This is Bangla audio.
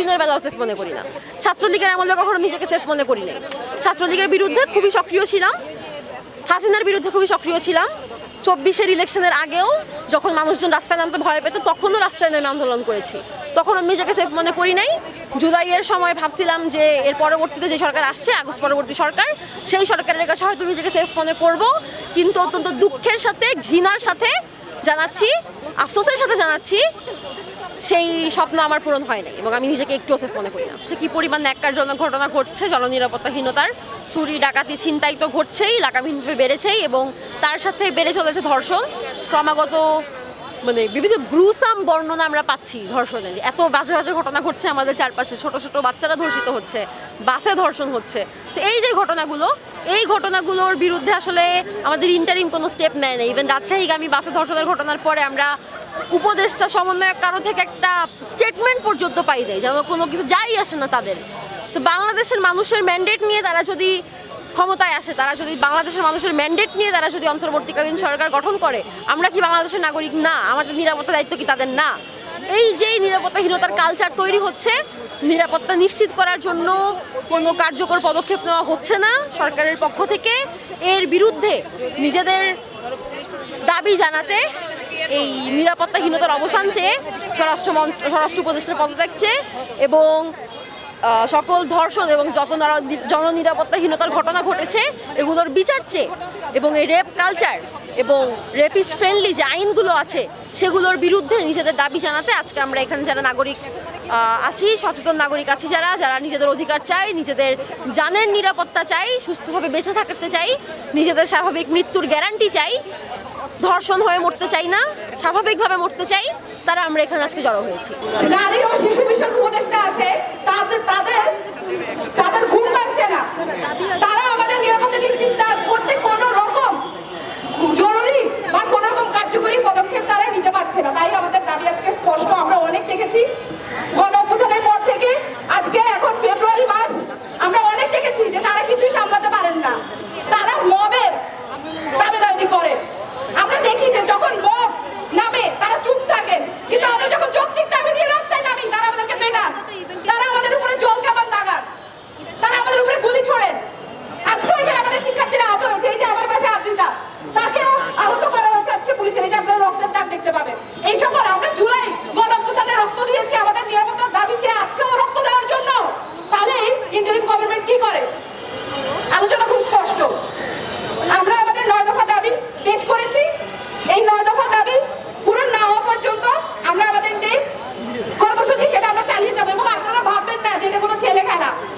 দিনের বেলাও সেফ মনে করি না। ছাত্রলীগের আমলে কখনো নিজেকে সেফ মনে করি না ছাত্রলীগের বিরুদ্ধে খুবই সক্রিয় ছিলাম। হাসিনার বিরুদ্ধে খুবই সক্রিয় ছিলাম। চব্বিশের ইলেকশনের আগেও যখন মানুষজন রাস্তায় নামতে ভয় পেত, তখনও রাস্তায় নেমে আন্দোলন করেছি। তখন আমি নিজেকে সেফ মনে করি নাই। জুলাইয়ের সময় ভাবছিলাম যে এর পরবর্তীতে যে সরকার আসছে, আগস্ট পরবর্তী সরকার, সেই সরকারের কাছে হয়তো নিজেকে সেফ মনে করব। কিন্তু অত্যন্ত দুঃখের সাথে, ঘৃণার সাথে জানাচ্ছি, আফসোসের সাথে জানাচ্ছি সেই স্বপ্ন আমার পূরণ হয় নাই এবং আমি নিজেকে একটু সেফ মনে করি না। সে কি পরিমাণ ন্যাক্কারজনক ঘটনা ঘটছে, জননিরাপত্তাহীনতার, চুরি, ডাকাতি, ছিনতাই তো ঘটছেই লাগামহীনভাবে বেড়েছেই এবং তার সাথে বেড়ে চলেছে ধর্ষণ। ক্রমাগত মানে বিভিন্ন গ্রুসাম বর্ণনা আমরা পাচ্ছি ধর্ষণের। এত বাজে বাজে ঘটনা ঘটছে আমাদের চারপাশে, ছোট ছোট বাচ্চারা ধর্ষিত হচ্ছে, বাসে ধর্ষণ হচ্ছে। তো এই যে ঘটনাগুলো, এই ঘটনাগুলোর বিরুদ্ধে আসলে আমাদের ইন্টারিম কোনো স্টেপ নেয় না। ইভেন রাজশাহীগামী বাসে ধর্ষণের ঘটনার পরে আমরা উপদেষ্টা সমন্বয়ক কারও থেকে একটা স্টেটমেন্ট পর্যন্ত পাই দেয়, যেন কোনো কিছু যাই আসে না তাদের। তো বাংলাদেশের মানুষের ম্যান্ডেট নিয়ে তারা যদি ক্ষমতায় আসে, তারা যদি বাংলাদেশের মানুষের ম্যান্ডেট নিয়ে তারা যদি অন্তর্বর্তীকালীন সরকার গঠন করে, আমরা কি বাংলাদেশের নাগরিক? না। আমাদের নিরাপত্তা দায়িত্ব কি তাদের? না। এই যে নিরাপত্তাহীনতার কালচার তৈরি হচ্ছে, নিরাপত্তা নিশ্চিত করার জন্য কোনো কার্যকর পদক্ষেপ নেওয়া হচ্ছে না সরকারের পক্ষ থেকে। এর বিরুদ্ধে নিজেদের দাবি জানাতে এই নিরাপত্তাহীনতার অবসান চেয়ে স্বরাষ্ট্র স্বরাষ্ট্র উপদেষ্টার পদত্যাগ চেয়ে এবং সকল ধর্ষণ এবং যত নারা- জননিরাপত্তাহীনতার ঘটনা ঘটেছে, এগুলোর বিচার চেয়ে এবং এই রেপ কালচার এবং রেপিস ফ্রেন্ডলি যে আইনগুলো আছে, সেগুলোর বিরুদ্ধে নিজেদের দাবি জানাতে আজকে আমরা এখানে যারা নাগরিক আছি, সচেতন নাগরিক আছি যারা যারা নিজেদের অধিকার চাই, নিজেদের জানের নিরাপত্তা চাই, সুস্থভাবে বেঁচে থাকতে চাই, নিজেদের স্বাভাবিক মৃত্যুর গ্যারান্টি চাই ধর্ষণ হয়ে মরতে চাই না, স্বাভাবিকভাবে মরতে চাই, তারা আমরা এখানে আজকে জড়ো হয়েছি। নারী ও শিশু বিষয়ক উপদেষ্টা আছে, তাদের তাদের তাদের ঘুম লাগছে না। তারা আমাদের নিরাপত্তা নিশ্চিত করতে কোনো রকম জরুরি বা কোনো রকম কার্যকরী পদক্ষেপ তারা নিতে পারছে না। তাই আমাদের দাবি আজকে স্পষ্ট, আমরা অনেক দেখেছি।